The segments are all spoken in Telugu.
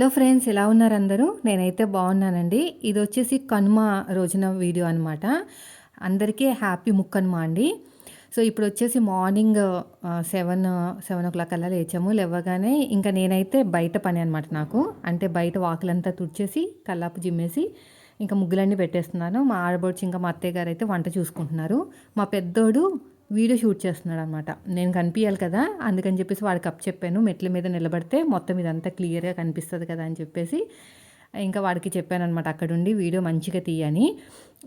హలో ఫ్రెండ్స్ ఎలా ఉన్నారు అందరూ? నేనైతే బాగున్నానండి. ఇది వచ్చేసి కనుమ రోజున వీడియో అనమాట అందరికీ హ్యాపీ ముక్కనుమ అండి. సో ఇప్పుడు వచ్చేసి morning seven seven o'clock అలా లేచాము. లేవగానే ఇంకా నేనైతే బయట పని అనమాట నాకు. అంటే బయట వాకులంతా తుడిచేసి కల్లాపు జిమ్మేసి ఇంకా ముగ్గులన్నీ పెట్టేస్తున్నాను. మా ఆడబడుచు ఇంకా మా అత్తయ్య గారు అయితే వంట చూసుకుంటున్నారు. మా పెద్దోడు వీడియో షూట్ చేస్తున్నాడు అనమాట నేను కనిపించాలి కదా అందుకని చెప్పేసి వాడికి అప్ చెప్పాను. మెట్ల మీద నిలబడితే మొత్తం ఇదంతా క్లియర్గా కనిపిస్తుంది కదా అని చెప్పేసి ఇంకా వాడికి చెప్పాను అనమాట అక్కడుండి వీడియో మంచిగా తీయని.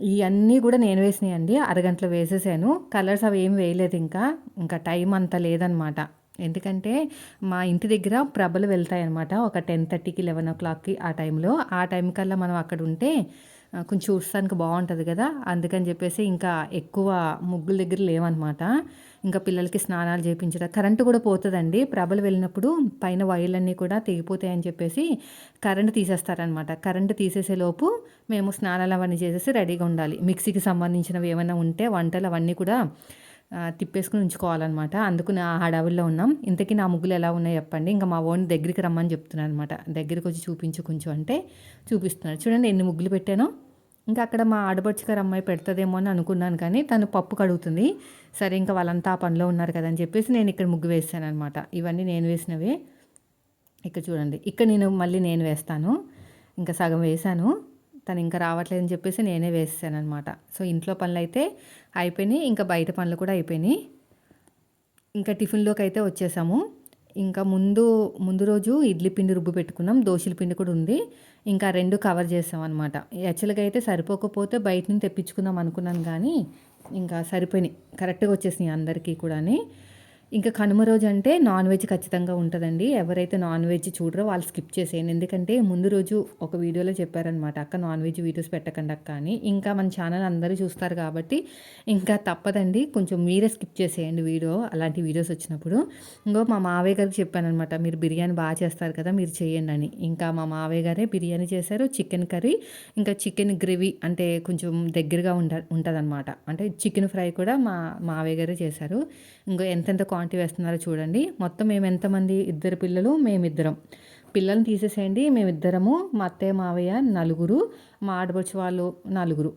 ఇవన్నీ కూడా నేను వేసినాయి అండి అరగంటలో వేసేసాను. కలర్స్ అవి ఏం వేయలేదు ఇంకా. ఇంకా టైం అంత లేదనమాట. ఎందుకంటే మా ఇంటి దగ్గర ప్రభలు వెళ్తాయి అనమాట ఒక టెన్ థర్టీకి లెవెన్ ఓ క్లాక్కి ఆ టైంలో. ఆ టైం కల్లా మనం అక్కడ ఉంటే కొంచెం చూడటానికి బాగుంటుంది కదా. అందుకని చెప్పేసి ఇంకా ఎక్కువ ముగ్గుల దగ్గర లేవన్నమాట ఇంకా పిల్లలకి స్నానాలు చేయించడం కరెంటు కూడా పోతుందండి. ప్రభలు వెళ్ళినప్పుడు పైన వైర్లన్నీ కూడా తెగిపోతాయని చెప్పేసి కరెంటు తీసేస్తారనమాట. కరెంటు తీసేసేలోపు మేము స్నానాలు అవన్నీ చేసేసి రెడీగా ఉండాలి. మిక్సీకి సంబంధించినవి ఏమైనా ఉంటే వంటలు అవన్నీ కూడా తిప్పేసుకుని ఉంచుకోవాలన్నమాట అందుకు నా హడావిల్లో ఉన్నాం. ఇంతకీ నా ముగ్గులు ఎలా ఉన్నాయో చెప్పండి. ఇంకా మా ఓన్ దగ్గరికి రమ్మని చెప్తున్నాను అనమాట దగ్గరికి వచ్చి చూపించు కొంచెం అంటే చూపిస్తున్నాడు చూడండి ఎన్ని ముగ్గులు పెట్టానో. ఇంకా అక్కడ మా ఆడబడుచుగారు అమ్మాయి పెడుతుందేమో అని అనుకున్నాను కానీ తను పప్పు కడుగుతుంది. సరే ఇంకా వాళ్ళంతా ఆ పనిలో ఉన్నారు కదా అని చెప్పేసి నేను ఇక్కడ ముగ్గు వేసాను అనమాట ఇవన్నీ నేను వేసినవే. ఇక్కడ చూడండి. ఇక్కడ నేను మళ్ళీ నేను వేస్తాను. ఇంకా సగం వేసాను తను ఇంకా రావట్లేదని చెప్పేసి నేనే వేసాను అనమాట సో ఇంట్లో పనులు అయితే అయిపోయినాయి. ఇంకా బయట పనులు కూడా అయిపోయినాయి. ఇంకా టిఫిన్లోకి అయితే వచ్చేసాము. ఇంకా ముందు ముందు రోజు ఇడ్లీ పిండి రుబ్బు పెట్టుకున్నాం. దోశల పిండి కూడా ఉంది. ఇంకా రెండు కవర్ చేసాం అనమాట యాక్చువల్గా అయితే సరిపోకపోతే బయట నుంచి తెప్పించుకుందాం అనుకున్నాను కానీ ఇంకా సరిపోయినాయి. కరెక్ట్గా వచ్చేసినాయి అందరికీ కూడా ఇంకా కనుమ రోజు అంటే నాన్ వెజ్ ఖచ్చితంగా ఉంటుందండి. ఎవరైతే నాన్ వెజ్ చూడరో వాళ్ళు స్కిప్ చేసేయండి. ఎందుకంటే ముందు రోజు ఒక వీడియోలో చెప్పారనమాట అక్క నాన్ వెజ్ వీడియోస్ పెట్టకండి అక్క అని. ఇంకా మన ఛానల్ అందరూ చూస్తారు కాబట్టి ఇంకా తప్పదండి. కొంచెం మీరే స్కిప్ చేసేయండి వీడియో అలాంటి వీడియోస్ వచ్చినప్పుడు. ఇంకో మా మావయ్య గారికి చెప్పానమాట మీరు బిర్యానీ బాగా చేస్తారు కదా మీరు చేయండి అని. ఇంకా మా మావయ్య గారే బిర్యానీ చేశారు చికెన్ కర్రీ ఇంకా చికెన్ గ్రేవీ అంటే కొంచెం దగ్గరగా ఉండ ఉంటుందన్నమాట. అంటే చికెన్ ఫ్రై కూడా మా మావయ్య గారే చేశారు. ఇంకా ఎంతెంత క్వాంటిటీ వేస్తున్నారో చూడండి. మొత్తం మేము ఎంతమంది? ఇద్దరు పిల్లలు మేమిద్దరం. పిల్లల్ని తీసేసేయండి. మేమిద్దరము మా అత్తయ్య మావయ్య నలుగురు మా ఆడపడుచు వాళ్ళు నలుగురు.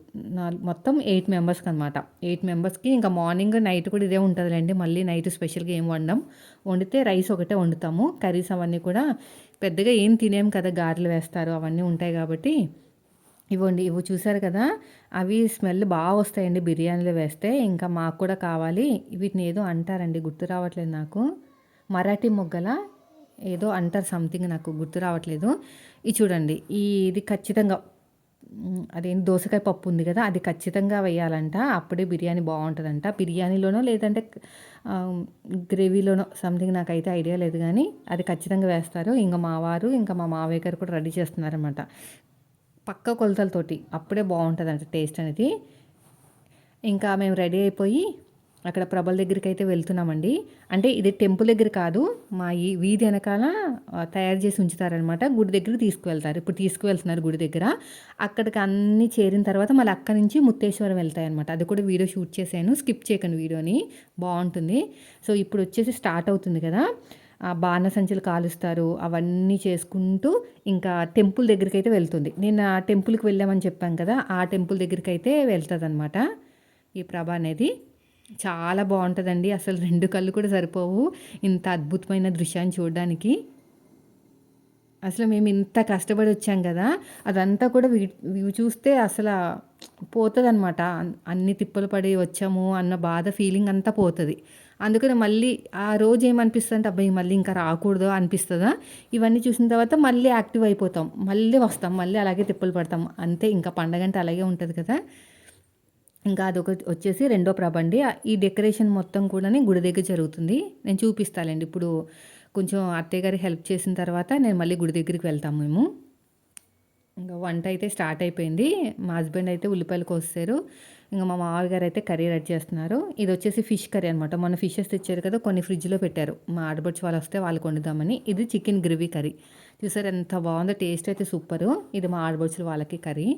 మొత్తం ఎయిట్ మెంబర్స్కి అనమాట ఎయిట్ మెంబర్స్కి ఇంకా మార్నింగ్ నైట్ కూడా ఇదే ఉంటుందిలేండి. మళ్ళీ నైట్ స్పెషల్గా ఏం వండం. వండితే రైస్ ఒకటే వండుతాము. కర్రీస్ అవన్నీ కూడా పెద్దగా ఏం తినేం కదా గారెలు వేస్తారు. అవన్నీ ఉంటాయి కాబట్టి ఇవ్వండి ఇవి చూసారు కదా? అవి స్మెల్ బాగా వస్తాయండి బిర్యానీలో వేస్తే. ఇంకా మాకు కూడా కావాలి. వీటిని ఏదో అంటారండి గుర్తు రావట్లేదు నాకు. మరాఠీ మొగ్గల ఏదో అంటారు సంథింగ్ నాకు గుర్తు రావట్లేదు. ఇది చూడండి ఈ ఇది ఖచ్చితంగా అదేంటి దోసకాయ పప్పు ఉంది కదా అది ఖచ్చితంగా వేయాలంట. అప్పుడే బిర్యానీ బాగుంటుందంట. బిర్యానీలోనో లేదంటే గ్రేవీలోనో సంథింగ్ నాకైతే ఐడియా లేదు కానీ అది ఖచ్చితంగా వేస్తారు. ఇంకా మా వారు ఇంకా మా మావయ్య గారు కూడా రెడీ చేస్తున్నారనమాట పక్క కొలతలతోటి అప్పుడే బాగుంటుంది అంట టేస్ట్ అనేది. ఇంకా మేము రెడీ అయిపోయి అక్కడ ప్రభల దగ్గరికి అయితే వెళ్తున్నామండి. అంటే ఇది టెంపుల్ దగ్గర కాదు మా ఈ వీధి వెనకాల తయారు చేసి ఉంచుతారనమాట గుడి దగ్గర తీసుకువెళ్తారు. ఇప్పుడు తీసుకువెళ్తున్నారు గుడి దగ్గర. అక్కడికి అన్నీ చేరిన తర్వాత మళ్ళీ అక్కడి నుంచి ముత్తేశ్వరం వెళ్తాయి అనమాట అది కూడా వీడియో షూట్ చేశాను. స్కిప్ చేయకండి వీడియోని. బాగుంటుంది. సో ఇప్పుడు వచ్చేసి స్టార్ట్ అవుతుంది కదా. బాణసంచులు కాలుస్తారు అవన్నీ చేసుకుంటూ ఇంకా టెంపుల్ దగ్గరికి అయితే వెళ్తుంది. నేను ఆ టెంపుల్కి వెళ్ళామని చెప్పాను కదా ఆ టెంపుల్ దగ్గరికి అయితే వెళ్తుంది అనమాట ఈ ప్రభ అనేది. చాలా బాగుంటుందండి అసలు రెండు కళ్ళు కూడా సరిపోవు ఇంత అద్భుతమైన దృశ్యాన్ని చూడడానికి. అసలు మేము ఇంత కష్టపడి వచ్చాం కదా అదంతా కూడా వ్యూ చూస్తే అసలు పోతుంది అనమాట అన్ని తిప్పలు పడి వచ్చాము అన్న బాధ ఫీలింగ్ అంతా పోతుంది. అందుకని మళ్ళీ ఆ రోజు ఏమనిపిస్తుంది అంటే అబ్బాయి మళ్ళీ ఇంకా రాకూడదు అనిపిస్తుందా? ఇవన్నీ చూసిన తర్వాత మళ్ళీ యాక్టివ్ అయిపోతాం. మళ్ళీ వస్తాం. మళ్ళీ అలాగే తిప్పలు పడతాం. అంతే ఇంకా పండగ అంటే అలాగే ఉంటుంది కదా. ఇంకా అదొక వచ్చేసి రెండో ప్రభ అండి. ఈ డెకరేషన్ మొత్తం కూడా గుడి దగ్గర జరుగుతుంది. నేను చూపిస్తానండి ఇప్పుడు కొంచెం అత్తయ్య గారి హెల్ప్ చేసిన తర్వాత నేను మళ్ళీ గుడి దగ్గరికి వెళ్తాము మేము. ఇంకా వంట అయితే స్టార్ట్ అయిపోయింది. మా హస్బెండ్ అయితే ఉల్లిపాయలు కోస్తారు. ఇంకా మా మామగారు అయితే కర్రీ రెడీ చేస్తున్నారు. ఇది వచ్చేసి ఫిష్ కర్రీ అనమాట మొన్న ఫిషెస్ తెచ్చారు కదా కొన్ని ఫ్రిడ్జ్లో పెట్టారు. మా ఆడబడిచి వాళ్ళు వస్తే వాళ్ళు వండుదామని ఇది చికెన్ గ్రేవీ కర్రీ. చూసారు ఎంత బాగుందో టేస్ట్ అయితే సూపరు. ఇది మా ఆడబడుచుల వాళ్ళకి కర్రీ.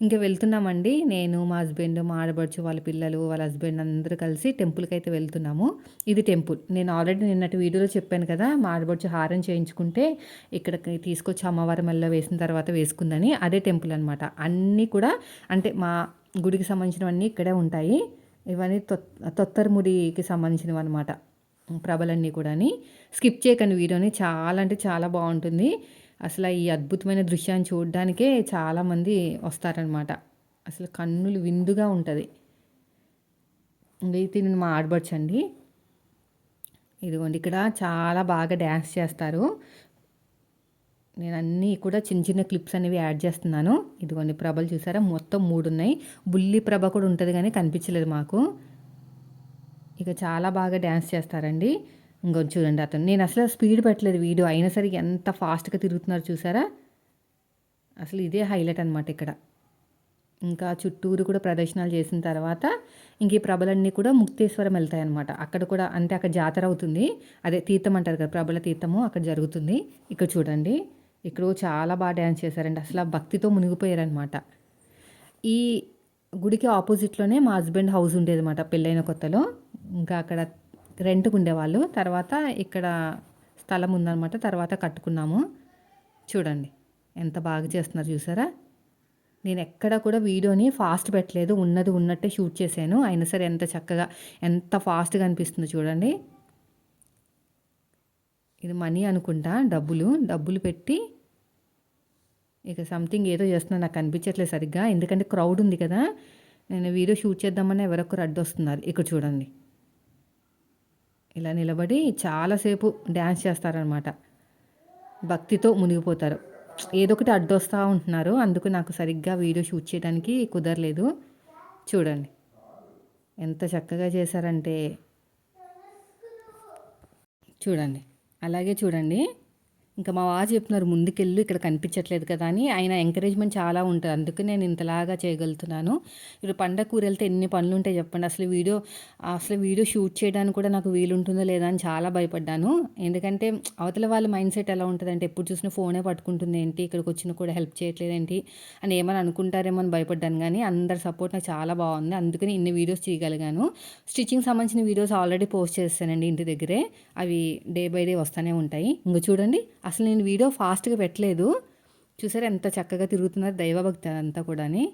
ఇంకా వెళ్తున్నామండి. నేను మా హస్బెండ్ మా ఆడబడుచు వాళ్ళ పిల్లలు వాళ్ళ హస్బెండ్ అందరూ కలిసి టెంపుల్కి అయితే వెళ్తున్నాము. ఇది టెంపుల్. నేను ఆల్రెడీ నిన్నటి వీడియోలో చెప్పాను కదా మా ఆడబడుచు హారం చేయించుకుంటే ఇక్కడికి తీసుకొచ్చి అమ్మవారి మెల్ల వేసిన తర్వాత వేసుకుందని. అదే టెంపుల్ అనమాట అన్నీ కూడా అంటే మా గుడికి సంబంధించినవన్నీ ఇక్కడే ఉంటాయి. ఇవన్నీ తొత్తరముడికి సంబంధించినవి అనమాట ప్రభలన్నీ కూడా స్కిప్ చేయకండి వీడియోని. చాలా అంటే చాలా బాగుంటుంది. అసలు ఈ అద్భుతమైన దృశ్యాన్ని చూడడానికే చాలామంది వస్తారనమాట అసలు కన్నులు విందుగా ఉంటుంది. ఇది నేను మా ఆడబడుచండి ఇదిగోండి ఇక్కడ చాలా బాగా డ్యాన్స్ చేస్తారు. నేను అన్నీ కూడా చిన్న చిన్న క్లిప్స్ అనేవి యాడ్ చేస్తున్నాను. ఇదిగోండి ప్రభలు చూసారా? మొత్తం మూడు ఉన్నాయి బుల్లి ప్రభ కూడా ఉంటుంది కానీ కనిపించలేదు మాకు. ఇక చాలా బాగా డ్యాన్స్ చేస్తారండి. ఇంకొంచెం చూడండి అతను. నేను అసలు స్పీడ్ పెట్టలేదు వీడియో. అయినా సరే ఎంత ఫాస్ట్గా తిరుగుతున్నారు చూసారా? అసలు ఇదే హైలైట్ అనమాట ఇక్కడ. ఇంకా చుట్టూరు కూడా ప్రదర్శనలు చేసిన తర్వాత ఇంక ఈ ప్రభలన్నీ కూడా ముక్తేశ్వరం వెళ్తాయి అనమాట అక్కడ కూడా అంటే అక్కడ జాతర అవుతుంది. అదే తీర్థం అంటారు కదా ప్రభల తీర్థము అక్కడ జరుగుతుంది. ఇక్కడ చూడండి. ఇక్కడ చాలా బాగా డ్యాన్స్ చేశారండి. అసలు ఆ భక్తితో మునిగిపోయారనమాట ఈ గుడికి ఆపోజిట్లోనే మా హస్బెండ్ హౌస్ ఉండేది అనమాట పెళ్ళైన కొత్తలో. ఇంకా అక్కడ రెంట్కి ఉండేవాళ్ళు. తర్వాత ఇక్కడ స్థలం ఉందన్నమాట. తర్వాత కట్టుకున్నాము. చూడండి ఎంత బాగా చేస్తున్నారు చూసారా? నేను ఎక్కడ కూడా వీడియోని ఫాస్ట్ పెట్టలేదు. ఉన్నది ఉన్నట్టే షూట్ చేశాను. అయినా సరే ఎంత చక్కగా ఎంత ఫాస్ట్గా అనిపిస్తుందో చూడండి. ఇది మనీ అనుకుంటా డబ్బులు. డబ్బులు పెట్టి ఇక సంథింగ్ ఏదో చేస్తున్నా నాకు అనిపించట్లేదు సరిగ్గా. ఎందుకంటే క్రౌడ్ ఉంది కదా. నేను వీడియో షూట్ చేద్దామని ఎవరొకరు అడ్డొస్తున్నారు ఇక్కడ చూడండి. ఇలా నిలబడి చాలాసేపు డ్యాన్స్ చేస్తారనమాట భక్తితో మునిగిపోతారు. ఏదో ఒకటి అడ్డొస్తూ ఉంటున్నారు. అందుకు నాకు సరిగ్గా వీడియో షూట్ చేయడానికి కుదరలేదు. చూడండి. ఎంత చక్కగా చేశారంటే. చూడండి. అలాగే చూడండి. ఇంకా మా వారు చెప్తున్నారు ముందుకెళ్ళు ఇక్కడ కనిపించట్లేదు కదా అని. ఆయన ఎంకరేజ్మెంట్ చాలా ఉంటుంది. అందుకే నేను ఇంతలాగా చేయగలుగుతున్నాను. ఇప్పుడు పండగ కూర వెళ్తే ఎన్ని పనులు ఉంటాయి చెప్పండి. అసలు వీడియో అసలు వీడియో షూట్ చేయడానికి కూడా నాకు వీలుంటుందో లేదా అని చాలా భయపడ్డాను. ఎందుకంటే అవతల వాళ్ళ మైండ్ సెట్ ఎలా ఉంటుందంటే ఎప్పుడు చూసినా ఫోనే పట్టుకుంటుంది ఏంటి ఇక్కడికి వచ్చిన కూడా హెల్ప్ చేయట్లేదు ఏంటి అని ఏమని అనుకుంటారేమో అని భయపడ్డాను. కానీ అందరి సపోర్ట్ నాకు చాలా బాగుంది. అందుకని ఇన్ని వీడియోస్ చేయగలిగాను. స్టిచ్చింగ్ సంబంధించిన వీడియోస్ ఆల్రెడీ పోస్ట్ చేస్తానండి ఇంటి దగ్గరే. అవి డే బై డే వస్తూనే ఉంటాయి. ఇంక చూడండి అసలు నేను వీడియో ఫాస్ట్గా పెట్టలేదు. చూసారా ఎంత చక్కగా తిరుగుతున్నారు దైవభక్తి అంతా కూడాని.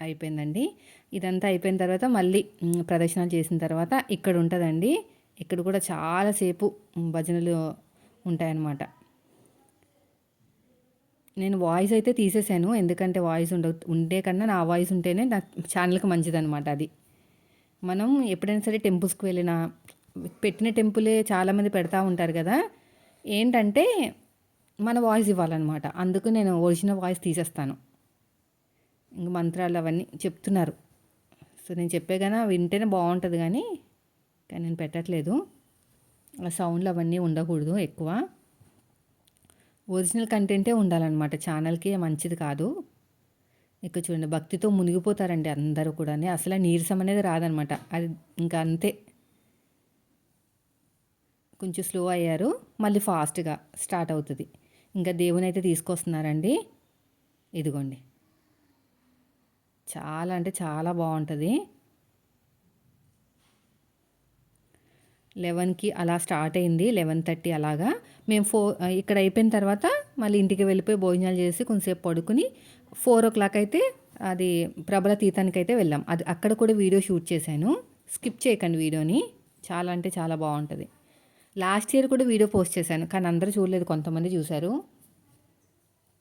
అయిపోయిందండి. ఇదంతా అయిపోయిన తర్వాత మళ్ళీ ప్రదర్శనలు చేసిన తర్వాత ఇక్కడ ఉంటుందండి. ఇక్కడ కూడా చాలాసేపు భజనలు ఉంటాయన్నమాట. నేను వాయిస్ అయితే తీసేసాను. ఎందుకంటే వాయిస్ ఉండ ఉండే కన్నా నా వాయిస్ ఉంటేనే నా ఛానల్కి మంచిదనమాట అది. మనం ఎప్పుడైనా సరే టెంపుల్స్కి వెళ్ళినా పెట్టిన టెంపులే చాలామంది పెడతా ఉంటారు కదా. ఏంటంటే మన వాయిస్ ఇవ్వాలన్నమాట. అందుకు నేను ఒరిజినల్ వాయిస్ తీసేస్తాను. ఇంక మంత్రాలు అవన్నీ చెప్తున్నారు. సో నేను చెప్పేగానే వింటేనే బాగుంటుంది కానీ కానీ నేను పెట్టట్లేదు. ఆ సౌండ్లు అవన్నీ ఉండకూడదు ఎక్కువ. ఒరిజినల్ కంటెంటే ఉండాలన్నమాట. ఛానల్కి మంచిది కాదు. ఇక్కడ చూడండి భక్తితో మునిగిపోతారండి అందరూ కూడా అసలు నీరసం అనేది రాదనమాట అది ఇంకా అంతే. కొంచెం స్లో అయ్యారు. మళ్ళీ ఫాస్ట్గా స్టార్ట్ అవుతుంది. ఇంకా దేవుని అయితే తీసుకొస్తున్నారండి. ఇదిగోండి. చాలా అంటే చాలా బాగుంటుంది. లెవెన్కి అలా స్టార్ట్ అయింది. లెవెన్ థర్టీ అలాగా. మేము ఫోర్ ఇక్కడ అయిపోయిన తర్వాత మళ్ళీ ఇంటికి వెళ్ళిపోయి భోజనాలు చేసి కొంచెంసేపు పడుకుని ఫోర్ ఓ క్లాక్ అయితే అది ప్రబల తీతానికి అయితే వెళ్ళాం. అది అక్కడ కూడా వీడియో షూట్ చేశాను. స్కిప్ చేయకండి వీడియోని. చాలా అంటే చాలా బాగుంటుంది. లాస్ట్ ఇయర్ కూడా వీడియో పోస్ట్ చేశాను. కానీ అందరూ చూడలేదు. కొంతమంది చూశారు.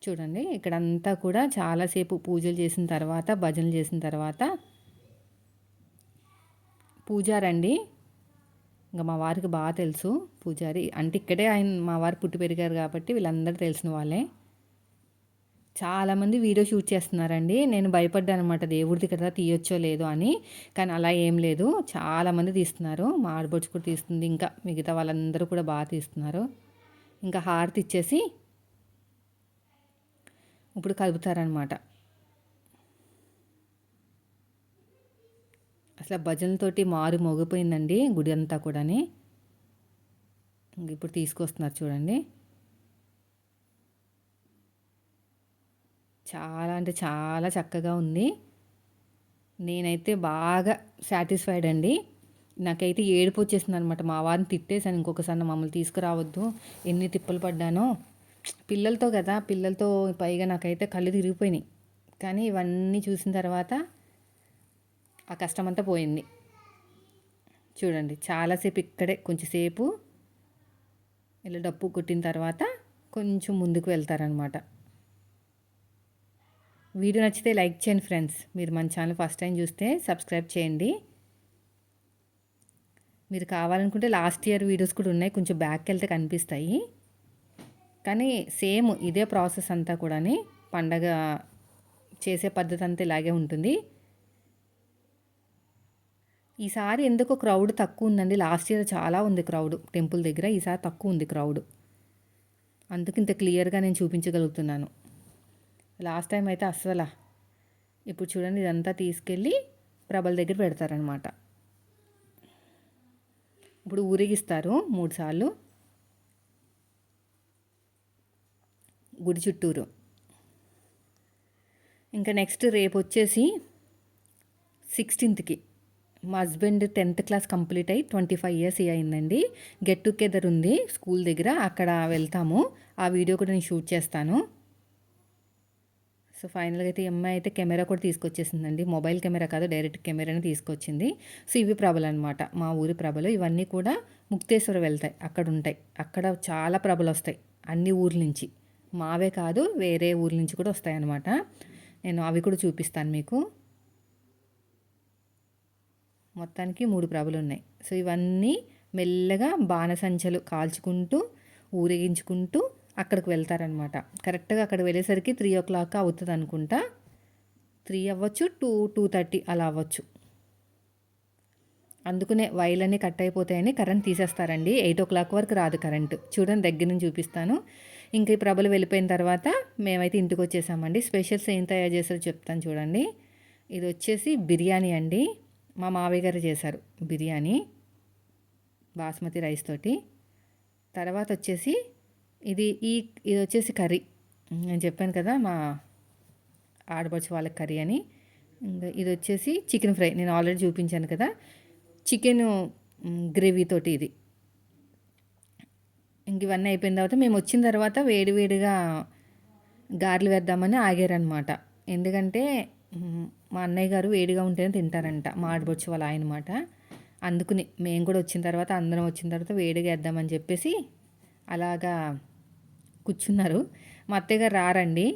చూడండి. ఇక్కడంతా కూడా చాలాసేపు పూజలు చేసిన తర్వాత భజనలు చేసిన తర్వాత పూజారండి. ఇంకా మా వారికి బాగా తెలుసు పూజారి. అంటే ఇక్కడే ఆయన మా వారు పుట్టి పెరిగారు కాబట్టి వీళ్ళందరూ తెలిసిన వాళ్ళే. చాలామంది వీడియో షూట్ చేస్తున్నారండి. నేను భయపడ్డాను అనమాట దేవుడిది కదా తీయొచ్చో లేదో అని. కానీ అలా ఏం లేదు. చాలామంది తీస్తున్నారు. మా ఆడబొచ్చు కూడా తీస్తుంది. ఇంకా మిగతా వాళ్ళందరూ కూడా బాగా తీస్తున్నారు. ఇంకా హారతి ఇచ్చేసి ఇప్పుడు కలుపుతారనమాట అసలు భజనలతోటి మారు మోగిపోయిందండి గుడి అంతా కూడాని. ఇప్పుడు తీసుకొస్తున్నారు చూడండి. చాలా అంటే చాలా చక్కగా ఉంది. నేనైతే బాగా సాటిస్ఫైడ్ అండి. నాకైతే ఏడుపు వచ్చేసింది అనమాట మా వారిని తిట్టేశాను. ఇంకొకసారి మమ్మల్ని తీసుకురావద్దు. ఎన్ని తిప్పలు పడ్డానో. పిల్లలతో కదా. పిల్లలతో పైగా నాకైతే కళ్ళు తిరిగిపోయినాయి. కానీ ఇవన్నీ చూసిన తర్వాత ఆ కష్టం అంతా పోయింది. చూడండి. చాలాసేపు ఇక్కడే కొంచెంసేపు ఇలా డప్పు కొట్టిన తర్వాత కొంచెం ముందుకు వెళ్తారనమాట వీడియో నచ్చితే లైక్ చేయండి ఫ్రెండ్స్. మీరు మన ఛానల్ ఫస్ట్ టైం చూస్తే సబ్స్క్రైబ్ చేయండి. మీరు కావాలనుకుంటే లాస్ట్ ఇయర్ వీడియోస్ కూడా ఉన్నాయి. కొంచెం బ్యాక్ వెళ్తే కనిపిస్తాయి. కానీ సేమ్ ఇదే ప్రాసెస్ అంతా కూడా పండగ చేసే పద్ధతి అంతా ఇలాగే ఉంటుంది. ఈసారి ఎందుకో క్రౌడ్ తక్కువ ఉందండి. లాస్ట్ ఇయర్ చాలా ఉంది క్రౌడ్ టెంపుల్ దగ్గర ఈసారి తక్కువ ఉంది క్రౌడ్ అందుకు ఇంత క్లియర్గా నేను చూపించగలుగుతున్నాను. లాస్ట్ టైం అయితే అస్సలా. ఇప్పుడు చూడండి ఇదంతా తీసుకెళ్ళి ప్రభల దగ్గర పెడతారనమాట. ఇప్పుడు ఊరేగిస్తారు మూడు సార్లు. గుడి చుట్టూరు. ఇంకా నెక్స్ట్ రేపు వచ్చేసి సిక్స్టీన్త్కి. మా హస్బెండ్ టెన్త్ క్లాస్ కంప్లీట్ అయ్యి ట్వంటీ ఫైవ్ ఇయర్స్ అయిందండి. గెట్ టుగెదర్ ఉంది స్కూల్ దగ్గర అక్కడ వెళ్తాము. ఆ వీడియో కూడా నేను షూట్ చేస్తాను. సో ఫైనల్గా అయితే అమ్మాయి అయితే కెమెరా కూడా తీసుకొచ్చేసిందండి. మొబైల్ కెమెరా కాదు డైరెక్ట్ కెమెరాని తీసుకొచ్చింది. సో ఇవి ప్రభలు అనమాట మా ఊరి ప్రభలు. ఇవన్నీ కూడా ముక్తేశ్వర వెళ్తాయి. అక్కడ ఉంటాయి. అక్కడ చాలా ప్రభలు వస్తాయి. అన్ని ఊర్ల నుంచి. మావే కాదు వేరే ఊర్ల నుంచి కూడా వస్తాయన్నమాట నేను అవి కూడా చూపిస్తాను మీకు. మొత్తానికి మూడు ప్రభలు ఉన్నాయి. సో ఇవన్నీ మెల్లగా బాణసంచలు కాల్చుకుంటూ ఊరేగించుకుంటూ అక్కడికి వెళ్తారనమాట. కరెక్ట్గా అక్కడ వెళ్ళేసరికి త్రీ ఓ క్లాక్ అవుతుంది అనుకుంటా త్రీ అవ్వచ్చు టూ టూ థర్టీ అలా అవ్వచ్చు. అందుకునే వైర్లన్నీ కట్ అయిపోతాయని కరెంట్ తీసేస్తారండి. ఎయిట్ ఓ క్లాక్ వరకు రాదు కరెంటు. చూడండి దగ్గర నుంచి చూపిస్తాను. ఇంకా ఈ ప్రభలు వెళ్ళిపోయిన తర్వాత మేమైతే ఇంటికి వచ్చేసామండి. స్పెషల్స్ ఏం తయారు చేస్తారో చెప్తాను చూడండి. ఇది వచ్చేసి బిర్యానీ అండి. మా మావయ్య గారు చేశారు బిర్యానీ. బాస్మతి రైస్ తోటి. తర్వాత వచ్చేసి ఇది ఈ ఇది వచ్చేసి కర్రీ. నేను చెప్పాను కదా మా ఆడపడుచు వాళ్ళకి కర్రీ అని. ఇంకా ఇది వచ్చేసి చికెన్ ఫ్రై. నేను ఆల్రెడీ చూపించాను కదా. చికెన్ గ్రేవీ తోటి ఇది. ఇంక ఇవన్నీ అయిపోయిన తర్వాత మేము వచ్చిన తర్వాత వేడి వేడిగా గారెలు వేద్దామని ఆగారనమాట ఎందుకంటే మా అన్నయ్య గారు వేడిగా ఉంటేనే తింటారంట మా ఆడబొచ్చు వాళ్ళ ఆయన మాట. అందుకుని మేము కూడా వచ్చిన తర్వాత అందరం వచ్చిన తర్వాత వేడిగా వేద్దామని చెప్పేసి అలాగా కూర్చున్నారు. మా అత్తయ్య గారు రారండి.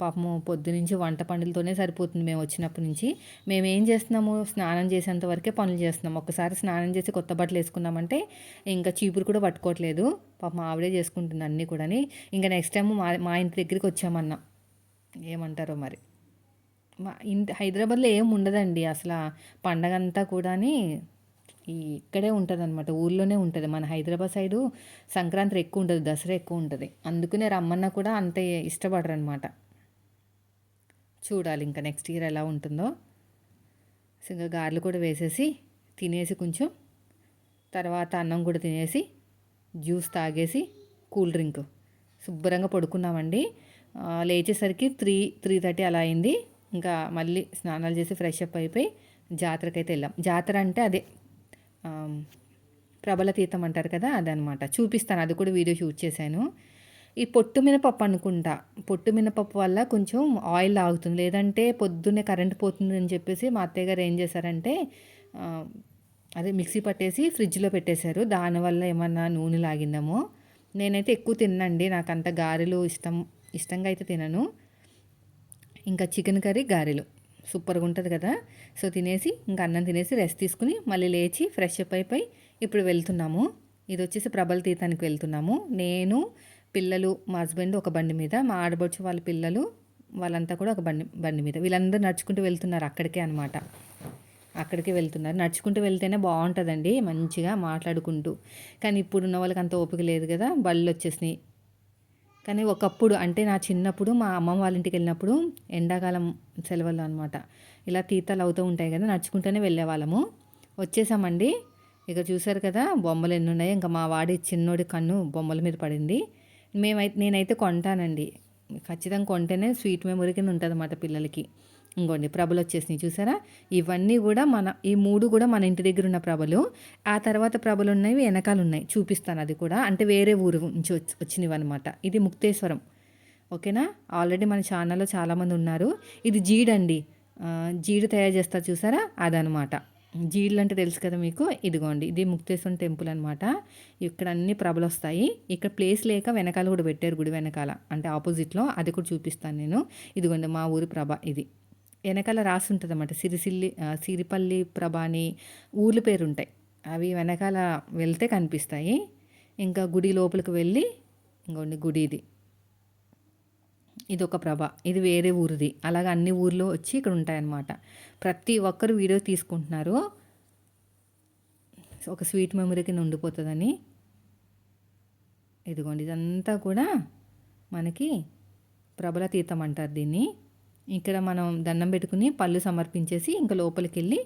పాపము పొద్దునుంచి వంట పనులతోనే సరిపోతుంది. మేము వచ్చినప్పటి నుంచి మేము ఏం చేస్తున్నాము? స్నానం చేసేంత వరకే పనులు చేస్తున్నాం. ఒకసారి స్నానం చేసి కొత్త బట్టలు వేసుకున్నామంటే ఇంకా చీపురు కూడా పట్టుకోవట్లేదు. పాపం ఆవిడే చేసుకుంటుంది అన్నీ కూడా ఇంకా నెక్స్ట్ టైం మా మా ఇంటి దగ్గరికి వచ్చామన్నా. ఏమంటారో మరి. మా ఇంటి హైదరాబాద్లో ఏం ఉండదండి. అసలు పండగ అంతా కూడా ఈ ఇక్కడే ఉంటుంది అనమాట ఊళ్ళోనే ఉంటుంది. మన హైదరాబాద్ సైడు సంక్రాంతి ఎక్కువ ఉంటుంది దసరా ఎక్కువ ఉంటుంది. అందుకనే రమ్మన్నా కూడా అంత ఇష్టపడరు అనమాట చూడాలి ఇంకా నెక్స్ట్ ఇయర్ ఎలా ఉంటుందో. ఇంకా గారెలు కూడా వేసేసి తినేసి కొంచెం తర్వాత అన్నం కూడా తినేసి జ్యూస్ తాగేసి కూల్ డ్రింక్. శుభ్రంగా పడుకున్నామండి. లేచేసరికి త్రీ త్రీ థర్టీ అలా అయింది. ఇంకా మళ్ళీ స్నానాలు చేసి ఫ్రెష్ అప్ అయిపోయి జాతరకైతే వెళ్ళాం. జాతర అంటే అదే ప్రబలతీతం అంటారు కదా అదనమాట చూపిస్తాను. అది కూడా వీడియో షూట్ చేశాను. ఈ పొట్టు మినపప్పు అనుకుంటా. పొట్టు మినపప్పు వల్ల కొంచెం ఆయిల్ ఆగుతుంది లేదంటే పొద్దున్నే కరెంట్ పోతుంది అని చెప్పేసి మా అత్తయ్య గారు ఏం చేశారంటే అదే మిక్సీ పట్టేసి ఫ్రిడ్జ్లో పెట్టేశారు. దానివల్ల ఏమన్నా నూనె లాగిందేమో. నేనైతే ఎక్కువ తిన్నండి. నాకు అంత గారెలు ఇష్టం ఇష్టంగా అయితే తినను. ఇంకా చికెన్ కర్రీ గారెలు. సూపర్గా ఉంటుంది కదా. సో తినేసి ఇంకా అన్నం తినేసి రెస్ట్ తీసుకుని మళ్ళీ లేచి ఫ్రెష్ అప్ అయిపోయి ఇప్పుడు వెళ్తున్నాము. ఇది వచ్చేసి ప్రబల తీర్థానికి వెళ్తున్నాము. నేను పిల్లలు మా హస్బెండ్ ఒక బండి మీద మా ఆడబడుచు వాళ్ళ పిల్లలు వాళ్ళంతా కూడా ఒక బండి బండి మీద. వీళ్ళందరూ నడుచుకుంటూ వెళ్తున్నారు అక్కడికే అనమాట అక్కడికి వెళ్తున్నారు. నడుచుకుంటూ వెళ్తేనే బాగుంటుందండి మంచిగా మాట్లాడుకుంటూ. కానీ ఇప్పుడు ఉన్న వాళ్ళకి అంత ఓపిక లేదు కదా బళ్ళు వచ్చేసినాయి. కానీ ఒకప్పుడు అంటే నా చిన్నప్పుడు మా అమ్మమ్మ వాళ్ళ ఇంటికి వెళ్ళినప్పుడు ఎండాకాలం సెలవుల్లో అనమాట ఇలా తీర్థాలు అవుతూ ఉంటాయి కదా నడుచుకుంటూనే వెళ్ళేవాళ్ళము. వచ్చేసామండి. ఇక చూసారు కదా బొమ్మలు ఎన్ని ఉన్నాయి ఇంకా మా వాడి చిన్నోడి కన్ను బొమ్మల మీద పడింది. మేమైతే నేనైతే కొంటానండి. ఖచ్చితంగా కొంటేనే స్వీట్ మెమొరీ కింద ఉంటుంది అన్నమాట పిల్లలకి. ఇంకోండి ప్రభలు వచ్చేసినాయి చూసారా? ఇవన్నీ కూడా మన ఈ మూడు కూడా మన ఇంటి దగ్గర ఉన్న ప్రభలు. ఆ తర్వాత ప్రభలు ఉన్నాయి వెనకాలు ఉన్నాయి. చూపిస్తాను అది కూడా. అంటే వేరే ఊరు నుంచి వచ్చి వచ్చినవి అనమాట ఇది ముక్తేశ్వరం. ఓకేనా? ఆల్రెడీ మన ఛానల్లో చాలామంది ఉన్నారు. ఇది జీడండి. జీడు తయారు చేస్తారు చూసారా? అదనమాట జీళ్ళు అంటే తెలుసు కదా మీకు? ఇదిగోండి ఇది ముక్తేశ్వరం టెంపుల్ అనమాట ఇక్కడ అన్ని ప్రభలు వస్తాయి. ఇక్కడ ప్లేస్ లేక వెనకాల కూడా పెట్టారు గుడి వెనకాల. అంటే ఆపోజిట్లో. అది కూడా చూపిస్తాను నేను. ఇదిగోండి మా ఊరి ప్రభ ఇది. వెనకాల రాసి ఉంటుంది అన్నమాట సిరిసిల్లి సిరిపల్లి ప్రభ అని ఊర్ల పేరు ఉంటాయి అవి వెనకాల వెళ్తే కనిపిస్తాయి. ఇంకా గుడి లోపలికి వెళ్ళి ఇంకోండి గుడి ఇది ఇది ఒక ప్రభ. ఇది వేరే ఊరిది. అలాగ అన్ని ఊర్లో వచ్చి ఇక్కడ ఉంటాయన్నమాట ప్రతి ఒక్కరు వీడియో తీసుకుంటున్నారు. ఒక స్వీట్ మెమరీ కింద ఉండిపోతుందని. ఇదిగోండి ఇదంతా కూడా మనకి ప్రబల తీర్థం అంటారు దీన్ని. ఇక్కడ మనం దండం పెట్టుకుని పళ్ళు సమర్పించేసి ఇంకా లోపలికి వెళ్ళి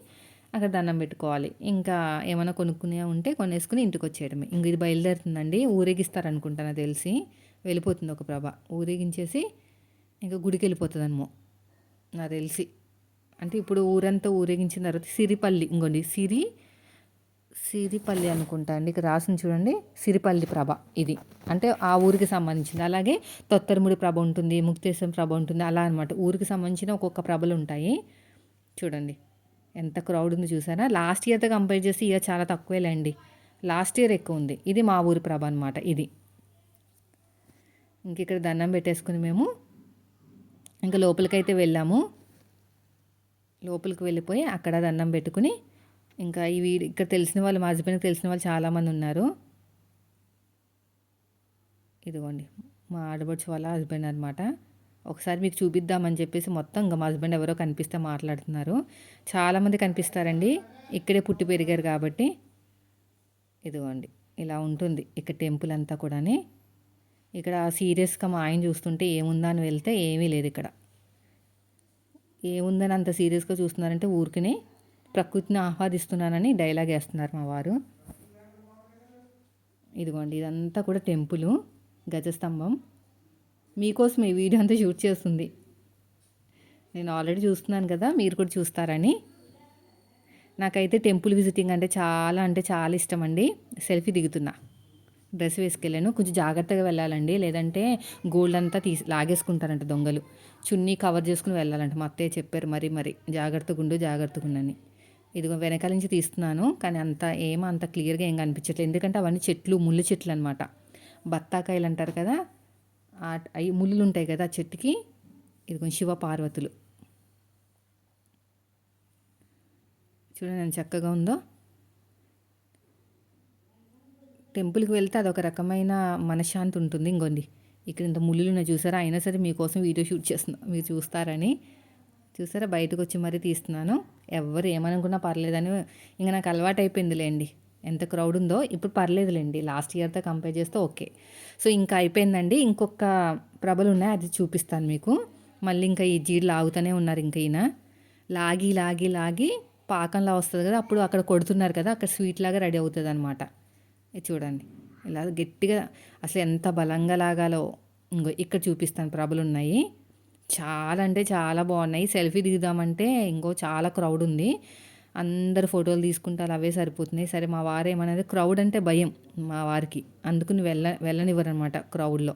అక్కడ దండం పెట్టుకోవాలి. ఇంకా ఏమైనా కొనుక్కునే ఉంటే కొనేసుకుని ఇంటికి వచ్చేయడమే ఇంక ఇది బయలుదేరుతుందండి. ఊరేగిస్తారు అనుకుంటాను నాకు తెలిసి. వెళ్ళిపోతుంది ఒక ప్రభ. ఊరేగించేసి ఇంకా గుడికి వెళ్ళిపోతుంది అనమో నాకు తెలిసి. అంటే ఇప్పుడు ఊరంతా ఊరేగించిన తర్వాత సిరిపల్లి ఇంకోండి సిరి సిరిపల్లి అనుకుంటా అండి. ఇక్కడ రాసింది చూడండి. సిరిపల్లి ప్రభ ఇది. అంటే ఆ ఊరికి సంబంధించింది. అలాగే తొత్తరముడి ప్రభ ఉంటుంది ముక్తేశ్వరం ప్రభ ఉంటుంది అలా అనమాట ఊరికి సంబంధించిన ఒక్కొక్క ప్రభలు ఉంటాయి. చూడండి. ఎంత క్రౌడ్ ఉంది చూసారా? లాస్ట్ ఇయర్తో కంపేర్ చేసి ఇయర్ చాలా తక్కువేలేండి. లాస్ట్ ఇయర్ ఎక్కువ ఉంది. ఇది మా ఊరి ప్రభ అనమాట ఇది. ఇంక ఇక్కడ దండం పెట్టేసుకుని మేము ఇంకా లోపలికైతే వెళ్ళాము. లోపలికి వెళ్ళిపోయి అక్కడ దండం పెట్టుకుని ఇంకా ఇవి ఇక్కడ తెలిసిన వాళ్ళు మా హస్బెండ్కి తెలిసిన వాళ్ళు చాలామంది ఉన్నారు. ఇదిగోండి మా ఆడబడుచు వాళ్ళ హస్బెండ్ అనమాట ఒకసారి మీకు చూపిద్దామని చెప్పేసి మొత్తం ఇంకా మా హస్బెండ్ ఎవరో కనిపిస్తే మాట్లాడుతున్నారు. చాలామంది కనిపిస్తారండి. ఇక్కడే పుట్టి పెరిగారు కాబట్టి. ఇదిగోండి ఇలా ఉంటుంది ఇక్కడ టెంపుల్ అంతా కూడాని. ఇక్కడ సీరియస్గా మా ఆయన చూస్తుంటే ఏముందా అని వెళ్తే ఏమీ లేదు ఇక్కడ. ఏముందని అంత సీరియస్గా చూస్తున్నారంటే ఊరికనే ప్రకృతిని ఆహ్వాదిస్తున్నానని డైలాగ్ వేస్తున్నారు మా వారు. ఇదిగోండి ఇదంతా కూడా టెంపుల్ గజస్తంభం మీకోసం ఈ వీడియో అంతా షూట్ చేస్తుంది. నేను ఆల్రెడీ చూస్తున్నాను కదా మీరు కూడా చూస్తారని. నాకైతే టెంపుల్ విజిటింగ్ అంటే చాలా అంటే చాలా ఇష్టం అండి. సెల్ఫీ దిగుతున్నా. డ్రెస్ వేసుకెళ్ళాను. కొంచెం జాగ్రత్తగా వెళ్ళాలండి. లేదంటే గోల్డ్ అంతా తీసి లాగేసుకుంటారంట దొంగలు. చున్నీ కవర్ చేసుకుని వెళ్ళాలంట. మా అత్తయ్య చెప్పారు మరి మరి జాగ్రత్తగా ఉండు జాగ్రత్తగా ఉండని ఇదిగో వెనకాల నుంచి తీస్తున్నాను కానీ అంత ఏమో అంత క్లియర్గా ఏం కనిపించట్లేదు. ఎందుకంటే అవన్నీ చెట్లు ముళ్ళు చెట్లు అనమాట బత్తాకాయలు అంటారు కదా అవి ముళ్ళు ఉంటాయి కదా ఆ చెట్టుకి. ఇదిగో శివ పార్వతులు. చూడండి ఎంత చక్కగా ఉందో. టెంపుల్కి వెళ్తే అదొక రకమైన మనశ్శాంతి ఉంటుంది. ఇంకోండి ఇక్కడ ఇంత ముళ్ళు ఉన్నాయి చూసారా? అయినా సరే మీకోసం వీడియో షూట్ చేస్తున్నా మీరు చూస్తారని. చూసారా? బయటకు వచ్చి మరీ తీస్తున్నాను. ఎవరు ఏమనుకున్నా పర్లేదని ఇంకా నాకు అలవాటు అయిపోయిందిలేండి ఎంత క్రౌడ్ ఉందో ఇప్పుడు పర్లేదులేండి. లాస్ట్ ఇయర్తో కంపేర్ చేస్తే ఓకే. సో ఇంకా అయిపోయిందండి. ఇంకొక ప్రభలు ఉన్నాయి అది చూపిస్తాను మీకు. మళ్ళీ ఇంకా ఈ జీడి లాగుతూనే ఉన్నారు ఇంకా ఈయన. లాగి లాగి లాగి పాకంలా వస్తుంది కదా. అప్పుడు అక్కడ కొడుతున్నారు కదా. అక్కడ స్వీట్ లాగా రెడీ అవుతుంది అనమాట ఇది చూడండి. ఇలా గట్టిగా అసలు ఎంత బలంగా లాగాలో. ఇంకో ఇక్కడ చూపిస్తాను. ప్రభలు ఉన్నాయి చాలా అంటే చాలా బాగున్నాయి. సెల్ఫీ దిగుదామంటే ఇంకో చాలా క్రౌడ్ ఉంది అందరు ఫోటోలు తీసుకుంటారు అవే సరిపోతున్నాయి. సరే మా వారు ఏమనేది క్రౌడ్ అంటే భయం మా వారికి. అందుకుని వెళ్ళ వెళ్ళనివ్వరు అనమాట క్రౌడ్లో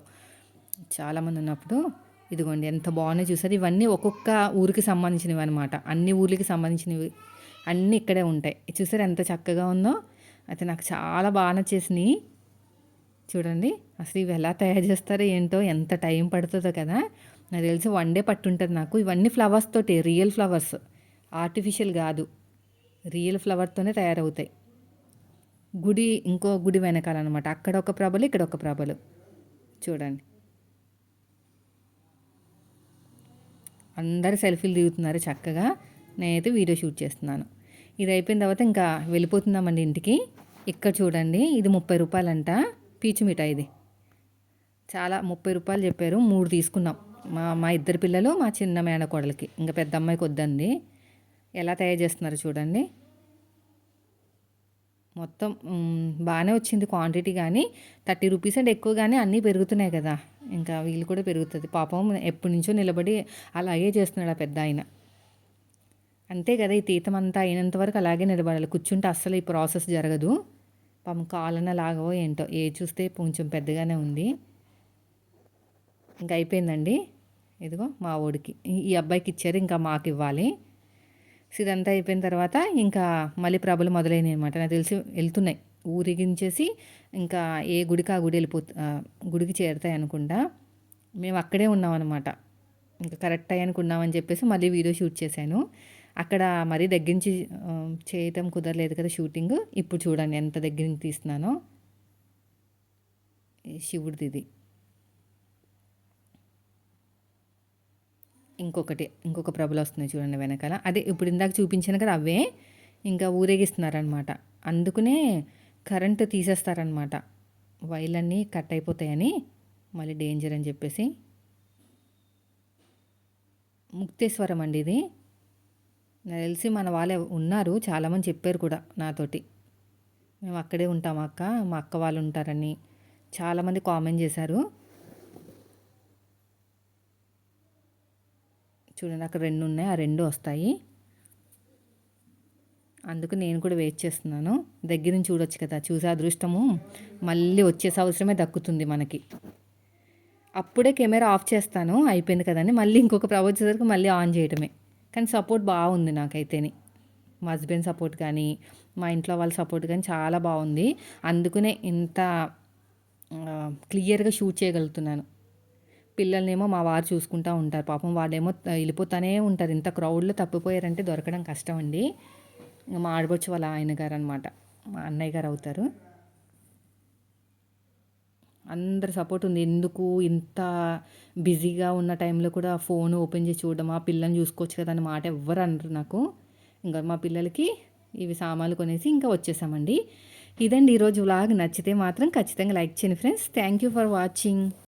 చాలామంది ఉన్నప్పుడు ఇదిగోండి ఎంత బాగున్నాయి చూసారు. ఇవన్నీ ఒక్కొక్క ఊరికి సంబంధించినవి అనమాట అన్ని ఊర్లకి సంబంధించినవి అన్నీ ఇక్కడే ఉంటాయి. చూసారు ఎంత చక్కగా ఉందో. అయితే నాకు చాలా బాగా నచ్చేసినాయి. చూడండి అసలు ఇవి ఎలా తయారు చేస్తారో ఏంటో ఎంత టైం పడుతుందో కదా. నాకు తెలిసి వన్ డే పట్టుంటుంది నాకు. ఇవన్నీ ఫ్లవర్స్ తోటి రియల్ ఫ్లవర్స్ ఆర్టిఫిషియల్ కాదు. రియల్ ఫ్లవర్తోనే తయారవుతాయి. గుడి ఇంకో గుడి వెనకాలన్నమాట. అక్కడ ఒక ప్రభలు ఇక్కడ ఒక ప్రభలు. చూడండి. అందరు సెల్ఫీలు దిగుతున్నారు చక్కగా. నేనైతే వీడియో షూట్ చేస్తున్నాను. ఇది అయిపోయిన తర్వాత ఇంకా వెళ్ళిపోతున్నామండి ఇంటికి. ఇక్కడ చూడండి ఇది ముప్పై రూపాయలంట. పీచు మిఠాయి ఇది. చాలా ముప్పై రూపాయలు చెప్పారు. మూడు తీసుకున్నాం. మా మా ఇద్దరు పిల్లలు మా చిన్న మేనకోడలకి ఇంకా పెద్ద అమ్మాయికి వద్దండి ఎలా తయారు చేస్తున్నారు చూడండి. మొత్తం బాగానే వచ్చింది క్వాంటిటీ కానీ థర్టీ రూపీస్ అంటే ఎక్కువ కానీ అన్నీ పెరుగుతున్నాయి కదా. ఇంకా వీళ్ళు కూడా పెరుగుతుంది. పాపం ఎప్పటి నుంచో నిలబడి అలాగే చేస్తున్నాడు ఆ పెద్ద ఆయన. అంతే కదా ఈ తీతం అంతా అయినంత వరకు అలాగే నిలబడాలి. కూర్చుంటే అస్సలు ఈ ప్రాసెస్ జరగదు. పాపం కాలన లాగవో ఏంటో. ఏ చూస్తే కొంచెం పెద్దగానే ఉంది. ఇంకా అయిపోయిందండి. ఇదిగో మా ఓడికి ఈ అబ్బాయికి ఇచ్చారు ఇంకా మాకు ఇవ్వాలి. సో ఇదంతా అయిపోయిన తర్వాత ఇంకా మళ్ళీ ప్రభలు మొదలైనవి అనమాట నాకు తెలిసి వెళ్తున్నాయి. ఊరిగించేసి ఇంకా ఏ గుడికి ఆ గుడి వెళ్ళిపో గుడికి చేరుతాయి అనుకుంటా మేము అక్కడే ఉన్నాం అనమాట ఇంకా కరెక్ట్ అయ్యానికి ఉన్నామని చెప్పేసి మళ్ళీ వీడియో షూట్ చేశాను. అక్కడ మరీ దగ్గర నుంచి చేయటం కుదరలేదు కదా షూటింగ్. ఇప్పుడు చూడండి ఎంత దగ్గర నుంచి తీస్తున్నానో. శివుడిది ఇది. ఇంకొకటి ఇంకొక ప్రభలు వస్తున్నాయి చూడండి వెనకాల. అదే ఇప్పుడు ఇందాక చూపించాను కదా అవే ఇంకా ఊరేగిస్తున్నారనమాట అందుకనే కరెంటు తీసేస్తారనమాట వైర్లన్నీ కట్ అయిపోతాయని మళ్ళీ డేంజర్ అని చెప్పేసి. ముక్తేశ్వరం అండి ఇది. నాకు తెలిసి మన వాళ్ళే ఉన్నారు చాలామంది చెప్పారు కూడా నాతోటి. మేము అక్కడే ఉంటాం అక్క మా అక్క వాళ్ళు ఉంటారని చాలామంది కామెంట్ చేశారు. చూడండి అక్కడ రెండు ఉన్నాయి ఆ రెండు వస్తాయి. అందుకు నేను కూడా వెయిట్ చేస్తున్నాను. దగ్గర నుంచి చూడొచ్చు కదా చూసే అదృష్టము. మళ్ళీ వచ్చే అవసరమే దక్కుతుంది మనకి. అప్పుడే కెమెరా ఆఫ్ చేస్తాను అయిపోయింది కదండి. మళ్ళీ ఇంకొక ప్రవచరికి మళ్ళీ ఆన్ చేయడమే కానీ సపోర్ట్ బాగుంది నాకైతేనే. మా హస్బెండ్ సపోర్ట్ కానీ మా ఇంట్లో వాళ్ళ సపోర్ట్ కానీ చాలా బాగుంది. అందుకనే ఇంత క్లియర్గా షూట్ చేయగలుగుతున్నాను. పిల్లల్నేమో మా వారు చూసుకుంటూ ఉంటారు. పాపం వాళ్ళేమో వెళ్ళిపోతూనే ఉంటారు. ఇంత క్రౌడ్లో తప్పిపోయారంటే దొరకడం కష్టం అండి మా ఆడబొచ్చు వాళ్ళ ఆయన గారు అనమాట మా అన్నయ్య గారు అవుతారు. అందరి సపోర్ట్ ఉంది. ఎందుకు ఇంత బిజీగా ఉన్న టైంలో కూడా ఫోన్ ఓపెన్ చేసి చూడడం ఆ పిల్లని చూసుకోవచ్చు కదా అని మాట ఎవ్వరు అనరు నాకు. ఇంకా మా పిల్లలకి ఇవి సామాన్లు కొనేసి ఇంకా వచ్చేసామండి. ఇదండి ఈరోజు వ్లాగ్. నచ్చితే మాత్రం ఖచ్చితంగా లైక్ చేయండి friends. Thank you for watching.